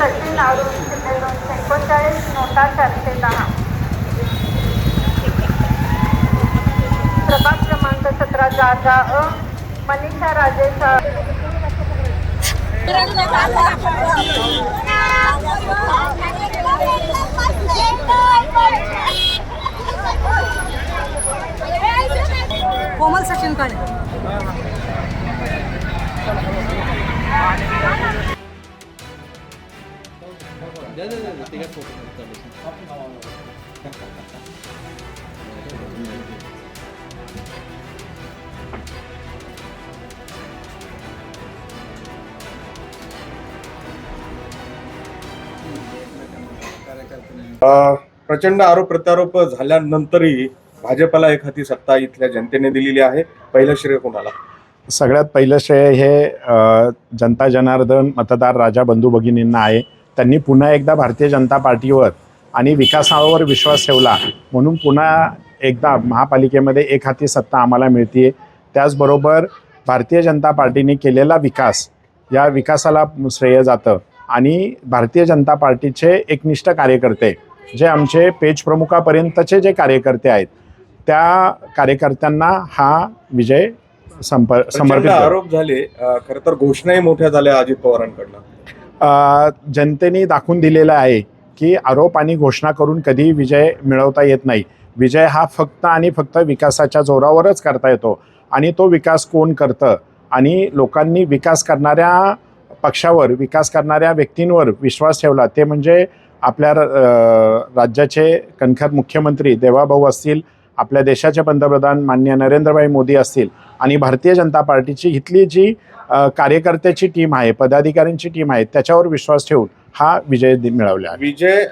सचिन अरुण दोनशे एकोणचाळीस नोटा चारशे दहा प्रभाग क्रमांक सतरा जागा अ मनीषा राजेश कोमल सचिन काळे. अ, प्रचंड आरोप प्रत्यारोप झाल्यानंतरही भाजपला एक हाती सत्ता इथल्या जनतेने दिलेली आहे. पहिलं श्रेय कोणाला? सगळ्यात पहिलं श्रेय हे अ, जनता जनार्दन मतदार राजा बंधू भगिनींना आहे. त्यांनी पुन्हा एकदा भारतीय जनता पार्टीवर आणि विकासावर विश्वास ठेवला. म्हणून पुन्हा एकदा महापालिकेमध्ये एक हाती सत्ता आम्हाला मिळते त्याचबरोबर भारतीय जनता पार्टीने केलेला विकास या विकासाला श्रेय जातं आणि भारतीय जनता पार्टीचे एकनिष्ठ कार्यकर्ते जे आमचे पेज प्रमुखापर्यंतचे जे कार्यकर्ते आहेत त्या कार्यकर्त्यांना हा विजय संप समर्पित. आरोप झाले. खर तर घोषणाही मोठ्या झाल्या अजित पवारांकडनं. जनतेने दाखवून दिलेलं आहे की आरोप आणि घोषणा करून कधीही विजय मिळवता येत नाही. विजय हा फक्त आणि फक्त विकासाच्या जोरावरच करता येतो आणि तो विकास कोण करतं? आणि लोकांनी विकास करणाऱ्या पक्षावर विकास करणाऱ्या व्यक्तींवर विश्वास ठेवला ते म्हणजे आपल्या राज्याचे कणखर मुख्यमंत्री देवाभाऊ असतील आपल्या देशाचे पंतप्रधान माननीय नरेंद्रभाई मोदी असतील आणि भारतीय जनता पार्टीची इथली जी कार्यकर्त्याची टीम आहे पदाधिकाऱ्यांची टीम आहे त्याच्यावर विश्वास ठेवून हा विजय मिळवला विजय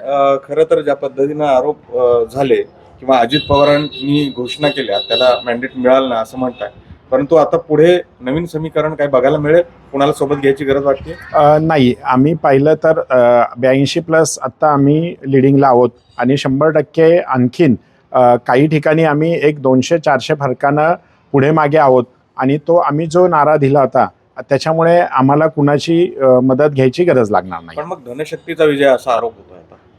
खर तर ज्या पद्धतीनं आरोप झाले किंवा अजित पवारांनी घोषणा केल्या त्याला मॅन्डेट मिळालं ना असं म्हणताय. परंतु आता पुढे नवीन समीकरण काय बघायला मिळेल? कुणाला सोबत घ्यायची गरज वाटते? नाही. आम्ही पाहिलं तर ब्याऐंशी प्लस आत्ता आम्ही लिडिंगला आहोत आणि शंभर टक्के आणखीन काही ठिकाणी आम्ही एक दोनशे चारशे फरकानं पुढे मागे आहोत. आणि तो आम्ही जो नारा दिला होता त्याच्यामुळे आम्हाला कुणाची मदत घ्यायची गरज लागणार नाही. पण मग धनशक्तीचा विजय असा आरोप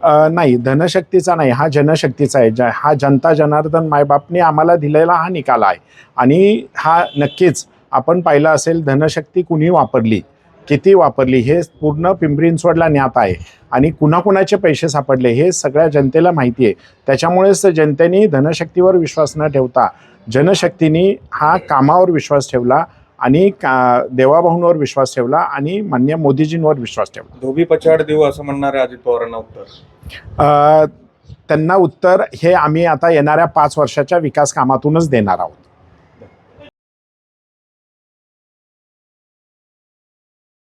अ, नाही धनशक्तीचा नाही हा जनशक्तीचा आहे. ज हा जनता जनार्दन मायबापने आम्हाला दिलेला हा निकाल आहे. आणि हा नक्कीच आपण पाहिलं असेल धनशक्ती कुणी वापरली? किती वापरली हे पूर्ण पिंपरी चिंचवडला ज्ञात आहे. आणि कुणाकुणाचे पैसे सापडले हे सगळ्या जनतेला माहिती आहे. त्याच्यामुळेच जनतेने धनशक्तीवर विश्वास न ठेवता जनशक्तीने हा कामावर विश्वास ठेवला आणि का देवाभाऊंवर विश्वास ठेवला आणि मान्य मोदीजींवर विश्वास ठेवला. धोबी पछाड देऊ असं म्हणणारे अजित पवारांना उत्तर? त्यांना उत्तर हे आम्ही आता येणाऱ्या पाच वर्षाच्या विकास कामातूनच देणार आहोत.